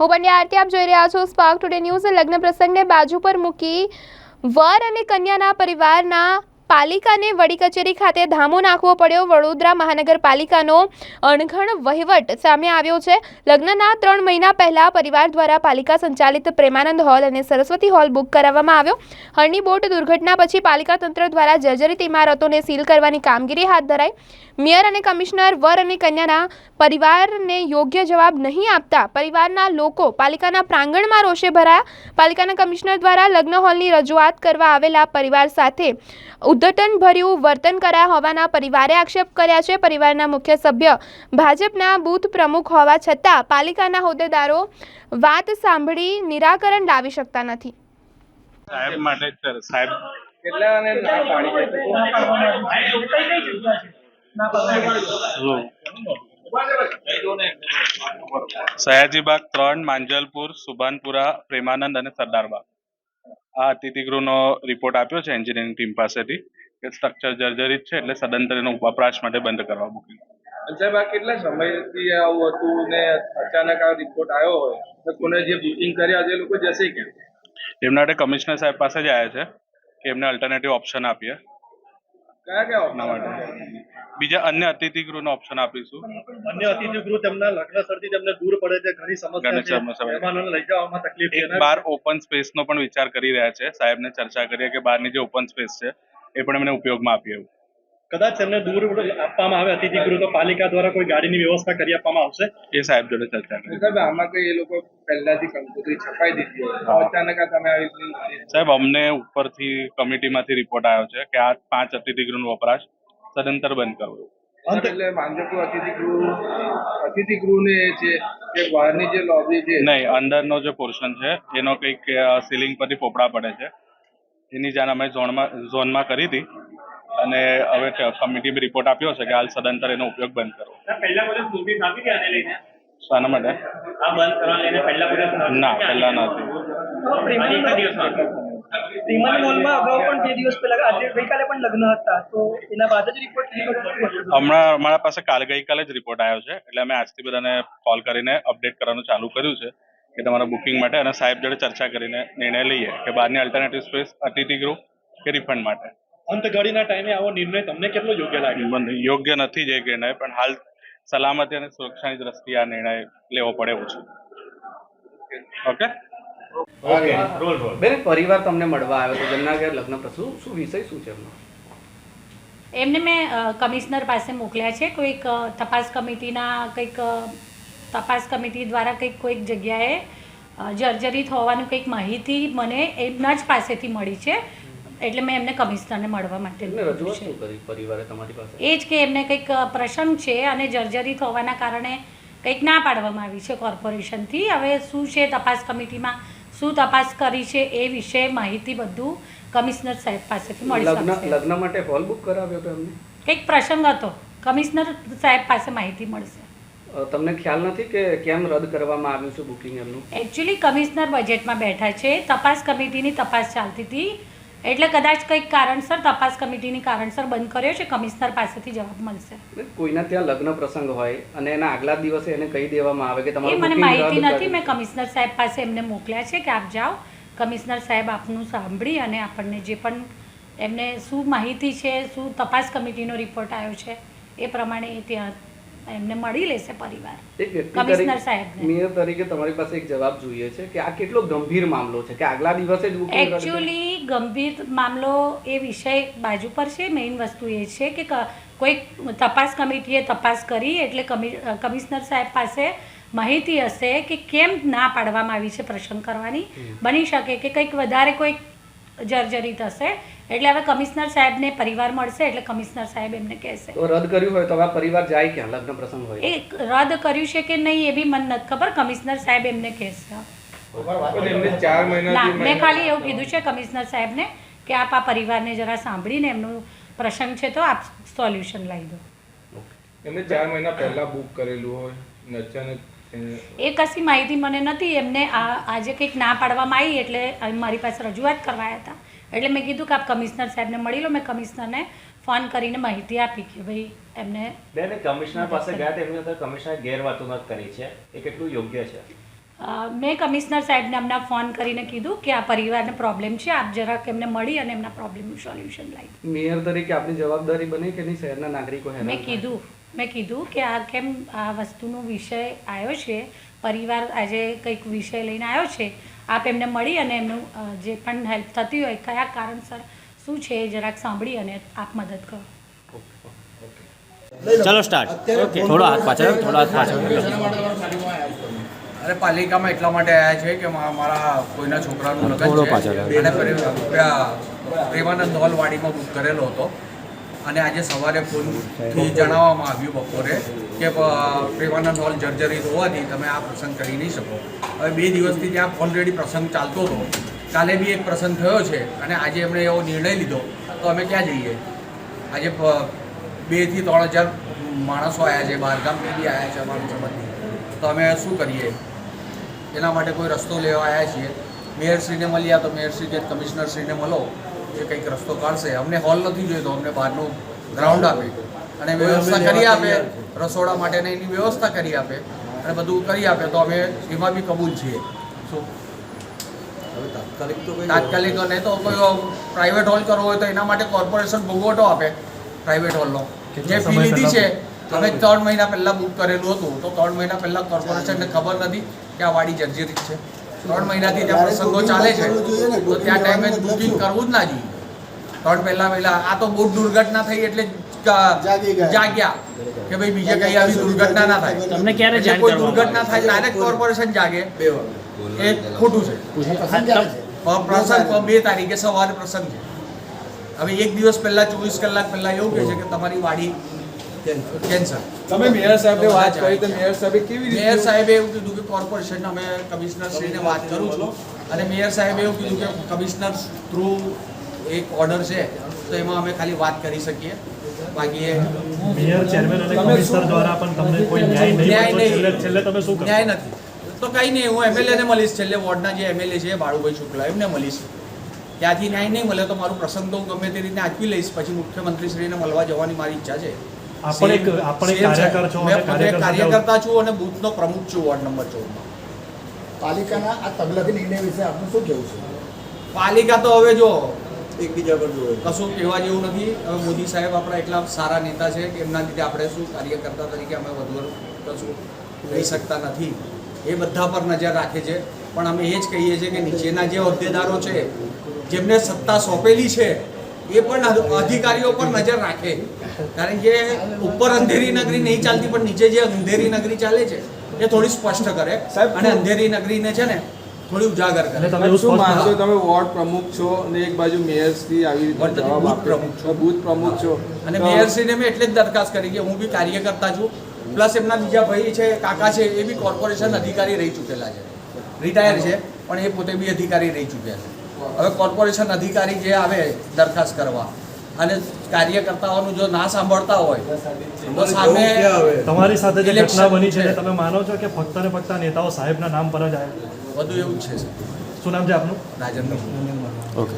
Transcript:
હું બંને આરતી, આપ જોઈ રહ્યા છો સ્પાર્ક ટુડે ન્યૂઝ લગ્ન પ્રસંગને બાજુ પર મૂકી વર અને કન્યાના પરિવારના પાલિકાને વડી કચેરી ખાતે ધામો નાખવો પડ્યો. વડોદરા મહાનગરપાલિકાનો અણઘણ વહીવટ સામે આવ્યો છે. લગ્નના ત્રણ મહિના પહેલા પરિવાર દ્વારા પાલિકા સંચાલિત પ્રેમાનંદ હોલ અને સરસ્વતી હોલ બુક કરાવવામાં આવ્યો. હળની બોટ દુર્ઘટના પછી પાલિકા તંત્ર દ્વારા જર્જરિત ઇમારતોને સીલ કરવાની કામગીરી હાથ ધરાઈ. મેયર અને કમિશનર વર અને કન્યાના પરિવારને યોગ્ય જવાબ નહીં આપતા પરિવારના લોકો પાલિકાના પ્રાંગણમાં રોષે ભરાયા. પાલિકાના કમિશનર દ્વારા લગ્ન હોલની રજૂઆત કરવા આવેલા પરિવાર સાથે ઉદ્ધટન ભર્યું વર્તન કરાયા હોવાના પરિવારે આક્ષેપ કર્યા છે. પરિવારના મુખ્ય સભ્ય ભાજપના બૂથ પ્રમુખ હોવા છતાં પાલિકાના હોદ્દેદારો વાત સાંભળી નિરાકરણ લાવી શકતા નથી. સાહેબ માટે સર સાહેબ. કેટલાને ના પાડી છે? જો. સયાજીબાગ ત્રણ માંજલપુર સુભાનપુરા પ્રેમાનંદ અને સરદારબાગ. આ અતિથિગૃહનો રિપોર્ટ આપ્યો છે એન્જિનિયરિંગ ટીમ પાસેથી. કે સ્ટ્રક્ચર જર્જરિત છે એટલે સદંતર એનો વપરાશ માટે બંધ કરવા મૂકી સાહેબ આ કેટલા સમયથી આવું હતું ને અચાનક આ રિપોર્ટ આવ્યો હોય? તો કોને જે બુકિંગ કર્યા છે એ લોકો જશે કેમ એમના માટે કમિશનર સાહેબ પાસે જ આવ્યા છે કે એમને અલ્ટરનેટિવ ઓપ્શન આપીએ. કયા કયા ઓપ્શન માટે. બીજા અન્ય અતિથિ ગૃહનો ઓપ્શન આપીશું. અન્ય અતિથિ ગૃહ તેમના લગ્ન સરથી તેમને દૂર પડે છે ઘણી સમસ્યા છે. મહેમાનોને લઈ જવામાં તકલીફ છે બાર ઓપન સ્પેસ નો પણ વિચાર કરી રહ્યા છે. સાહેબને ચર્ચા કરીએ કે બહારની જે ઓપન સ્પેસ છે એ પણ એમને ઉપયોગમાં આપીએ એવું. કદાચ એમને દૂર આપવામાં આવે અતિથિગૃહ તો પાલિકા દ્વારા કોઈ ગાડીની વ્યવસ્થા કરી આપવામાં આવશે? એ સાહેબ જોડે ચર્ચા કરી. સાહેબ આમાં કઈ એ લોકો પહેલાથી કંકોત્રી છપાઈ દીધી અચાનક આ તમે આવી સાહેબ અમને ઉપરથી કમિટીમાંથી રિપોર્ટ આવ્યો છે કે આ પાંચ અતિથિગૃહનો વપરાશ સદંતર બંધ કરવો અંત એટલે માંજપુર અતિથિ ગૃહ અતિથિ ગૃહને એ છે કે બહારની જે લોબી છે નહીં અંદરનો જે પોર્શન છે એનો કંઈક સીલિંગ પરથી પોપડા પડે છે. એની જાણ અમે ઝોનમાં ઝોનમાં કરી હતી. અને હવે કમિટી રિપોર્ટ આપ્યો છે કે હાલ સદંતર એનો ઉપયોગ બંધ લઈને? શાના માટે? ના પહેલા નથી શ્રીમંત મોલમાં અગાઉ પણ બે દિવસ પહેલા આજે ગઈકાલે પણ લગ્ન હતા તો એના બાદ જ રિપોર્ટ હમણાં અમારા પાસે કાલે ગઈકાલે જ રિપોર્ટ આવ્યો છે એટલે અમે આજથી બધાને કોલ કરીને અપડેટ કરવાનું ચાલુ કર્યું છે. કે તમારા બુકિંગ માટે અને સાહેબ જોડે ચર્ચા કરીને નિર્ણય લઈએ કે બહારની અલ્ટરનેટિવ સ્પેસ અતિથિ ગૃહ કે રિફંડ માટે. અંત ઘડીના ટાઈમે આવો નિર્ણય તમને કેટલો યોગ્ય લાગે? મને યોગ્ય નથી જે નિર્ણય પણ હાલ સલામતી અને સુરક્ષાની દ્રષ્ટિએ આ નિર્ણય લેવો પડે એવો છે. ઓકે બેન પરિવાર તમને મળવા આવ્યો તો જેમના ઘેર લગ્ન પ્રસુ શું વિષય શું છે એમનો એમને મેં કમિશનર પાસે મોકલ્યા છે. કોઈક તપાસ કમિટીના કંઈક તપાસ કમિટી દ્વારા કંઈક કોઈક જગ્યાએ જર્જરિત હોવાનું કંઈક માહિતી મને એમના જ પાસેથી મળી છે. એટલે મેં એમને કમિશનરને મળવા માટે એ જ કે એમને કંઈક પ્રસંગ છે અને જર્જરિત હોવાના કારણે કંઈક ના પાડવામાં આવી છે કોર્પોરેશનથી. હવે શું છે તપાસ કમિટીમાં? શું તપાસ કરી છે એ વિશે માહિતી બધું કમિશનર સાહેબ પાસેથી મળી લગ્ન શકશે લગ્ન માટે હોલ બુક કરાવ્યો હતો એમને? કંઈક પ્રસંગ હતો. કમિશનર સાહેબ પાસે માહિતી મળશે. તમને ખ્યાલ નથી કે કેમ રદ કરવામાં આવ્યું છે બુકિંગ એમનું? એકચ્યુઅલી કમિશનર બજેટમાં બેઠા છે. તપાસ કમિટીની તપાસ ચાલતી હતી. એટલે કદાચ કંઈક કારણસર તપાસ કમિટીની કારણસર બંધ કર્યો છે કમિશનર પાસેથી જવાબ મળશે. કોઈના ત્યાં લગ્ન પ્રસંગ હોય અને એના આગલા દિવસે એને કહી દેવામાં આવે કે તમારું મને માહિતી નથી. મેં કમિશનર સાહેબ પાસે એમને મોકલ્યા છે કે આપ જાઓ. કમિશનર સાહેબ આપનું સાંભળી અને આપણને જે પણ એમને શું માહિતી છે શું તપાસ કમિટીનો રિપોર્ટ આવ્યો છે એ પ્રમાણે એ ત્યાં એમને મળી લેશે પરિવાર. કમિશનર સાહેબ મેયર તરીકે તમારી પાસે એક જવાબ જોઈએ છે કે આ કેટલો ગંભીર મામલો છે? કે આગલા દિવસે જ એકચ્યુઅલી ગંભીર મામલો એ વિષય બાજુ પર છે. મેઇન વસ્તુ એ છે કે કોઈક કોઈ તપાસ કમિટીએ તપાસ કરી એટલે કમિ- કમિશનર સાહેબ પાસે માહિતી હશે કે કેમ ના પાડવામાં આવી છે પ્રસંગ કરવાની. બની શકે કે કંઈક વધારે કોઈક જર્જરિત થશે. એટલે હવે કમિશનર સાહેબને પરિવાર મળશે એટલે કમિશનર સાહેબ એમને કહેશે. તો રદ કર્યું હોય તો હવે પરિવાર જાય કે લગ્ન પ્રસંગ હોય. એ રદ કર્યું છે કે નહીં એ બી મને નથી ખબર. કમિશનર સાહેબ એમને કહેશે. ના મેં ખાલી એવું કીધું છે કમિશનર સાહેબને કે આપ આ પરિવારને જરા સાંભળીને એમનું પ્રસંગ છે તો આપ સોલ્યુશન લાવી દો. એમને ચાર મહિના પહેલા બુક કરેલું હોય ને અચાનક એ કશી માહિતી મને નથી એમને આ આજે કંઈક ના પાડવામાં આવી એટલે મારી પાસે રજૂઆત કરવાયા હતા. એટલે મેં કીધું કે આપ કમિશનર સાહેબને મળી લો મેં કમિશનરને ફોન કરીને માહિતી આપી કે ભાઈ એમને બેન કમિશનર પાસે ગયા હતા એમની અંદર કમિશનર ગેરવર્તણૂક કરી છે. એ કેટલું યોગ્ય છે? મેં કમિશનર સાહેબને હમણાં ફોન કરીને કીધું કે આ પરિવારને પ્રોબ્લેમ છે આપ જરાક એમને મળી અને એમના પ્રોબ્લેમનું સોલ્યુશન લાવી મેયર તરીકે આપની જવાબદારી બની કે નહીં શહેરના નાગરિકો મેં કીધું. મેં કીધું કે આ કેમ આ વસ્તુનો વિષય આવ્યો છે? પરિવાર આજે કંઈક વિષય લઈને આવ્યો છે? આપ એમને મળી અને એમનું જે પણ હેલ્પ થતી હોય કયા કારણસર શું છે એ જરાક સાંભળી અને આપ મદદ કરો. ચલો સ્ટાર્ટ થોડો હાથ પાછળ થોડો હાથ પાછળ. અરે પાલિકામાં એટલા માટે આવ્યા છે કે મારા કોઈના છોકરાનું લગ્ન છે. અને પ્રે- પ્રે- પ્રેમાનંદ હોલ વાડીમાં બુક કરેલો હતો. અને આજે સવારે ફોનથી જણાવવામાં આવ્યું બપોરે કે પ્રેમાનંદ હોલ જર્જરિત હોવાથી તમે આ પ્રસંગ કરી નહીં શકો. હવે બે દિવસથી ત્યાં ઓલરેડી પ્રસંગ ચાલતો હતો. કાલે બી એક પ્રસંગ થયો છે અને આજે એમણે એવો નિર્ણય લીધો. તો અમે ક્યાં જઈએ? આજે બેથી ત્રણ હજાર માણસો આવ્યા છે, બહારગામથી બી આવ્યા છે અમારું સંબંધી. તો અમે શું કરીએ? એના માટે કોઈ રસ્તો લેવા આવ્યા છીએ. મેયરશ્રીને મળ્યા તો મેયરશ્રી કે કમિશનરશ્રીને મળો. એ કંઈક રસ્તો કાઢશે. અમને હોલ નથી જોઈતો અમને બહારનું ગ્રાઉન્ડ આપે. અને વ્યવસ્થા કરી આપે રસોડા માટેની એની વ્યવસ્થા કરી આપે અને બધું કરી આપે. તો અમે એમાં બી કબૂલ છીએ. શું તાત્કાલિક નહીં તો કોઈ પ્રાઇવેટ હોલ કરવો હોય તો એના માટે કોર્પોરેશન ભોગવટો આપે પ્રાઇવેટ હોલનો જે ફી લીધી છે અમે ત્રણ મહિના પહેલાં બુક કરેલું હતું. તો ત્રણ મહિના પહેલાં કોર્પોરેશનને ખબર નથી કે આ વાડી જર્જરિત છે. ત્રણ મહિનાથી ત્યાં પ્રસંગો ચાલે છે તો ત્યાં ટાઈમે બુકિંગ કરવું જ ના જોઈએ. ત્રણ પહેલા પહેલા આ તો બહુ દુર્ઘટના થઈ એટલે જાગ્યા કે ભાઈ બીજે કઈ આવી દુર્ઘટના ના થાય. તમને ક્યારે કોઈ દુર્ઘટના થાય ડાયરેક્ટ કોર્પોરેશન જાગે. એ ખોટું છે. પ્રસંગ બે તારીખે સવારે પ્રસંગ છે. હવે એક દિવસ પહેલા ચોવીસ કલાક પહેલા એવું કહે છે કે તમારી વાડી કેન્સર. તમે મેયર સાહેબને વાત કરી તો મેયર સાહેબે કેવી રીતે મેયર સાહેબે એવું કીધું કે કોર્પોરેશન અમે કમિશનર શ્રીને વાત કરું છું. અને મેયર સાહેબે એવું કીધું કે કમિશનર થ્રુ એક ઓર્ડર છે તો એમાં અમે ખાલી વાત કરી શકીએ. બાકી મેયર ચેરમેન અને કમિશનર દ્વારા પણ તમને કોઈ ન્યાય નહીં ન્યાય નહીં. છેલ્લે છેલ્લે તમે શું કરો? ન્યાય નથી. તો કંઈ નહીં હું એમએલએ ને મળીશ. છેલ્લે વોર્ડના જે એમએલએ છે બાળુભાઈ શુક્લા એમને મળીશ. ત્યાંથી ન્યાય નહીં મળે તો મારું પ્રસંગ તો હું ગમે તે રીતે આચવી લઈશ. પછી મુખ્યમંત્રીશ્રીને મળવા જવાની મારી ઈચ્છા છે. આપ પણ એક- આપ પણ એક સેમ છે. કાર્યકર છો અને મેં પોતે કાર્યકર સાથે કાર્યકર્તા છું અને બૂથનો પ્રમુખ છું વોર્ડ નંબર ચૌદમાં પાલિકાના આ તબલકી નિર્ણય વિશે આપનું શું કહેવું છે? પાલિકા તો હવે જો એકબીજા પર જોડે કશું કહેવા જેવું નથી. હવે મોદી સાહેબ આપણા એટલા સારા નેતા છે કે એમના લીધે આપણે શું કાર્યકર્તા તરીકે અમે વધુ કશું કહી શકતા નથી. એ બધા પર નજર રાખે છે. પણ અમે એ જ કહીએ છીએ કે નીચેના જે હોદ્દેદારો છે જેમને સત્તા સોંપેલી છે એ પણ અધિકારીઓ પર નજર રાખે. કારણ કે ઉપર અંધેરી નગરી નહીં ચાલતી પણ નીચે જે અંધેરી નગરી ચાલે છે એ થોડી સ્પષ્ટ કરે. સાહેબ, અને અંધેરી નગરીને છે ને થોડી ઉજાગર કરે. તમે શું માનશો તમે વોર્ડ પ્રમુખ છો અને એક બાજુ મેયર આવી રીતે જવાબ પ્રમુખ છો. બૂથ પ્રમુખ છો. અને મેયરશ્રીને મેં એટલે જ દરખાસ્ત કરી કે હું બી કાર્યકર્તા છું. પ્લસ એમના બીજા ભાઈ છે કાકા છે એ બી કોર્પોરેશન અધિકારી રહી ચૂકેલા છે. રિટાયર છે પણ એ પોતે બી અધિકારી રહી ચૂક્યા છે. હવે કોર્પોરેશન અધિકારી જે આવે દરખાસ્ત કરવા અને કાર્યકર્તાઓનું જો ના સાંભળતા હોય તો સામે તમારી સાથે જે ઘટના બની છે. તમે માનો છો કે ફક્ત ને ફક્ત નેતાઓ સાહેબના નામ પર જ આવ્યા? બધું એવું જ છે શું નામ છે આપનું? રાજેન્દ્ર ઓકે.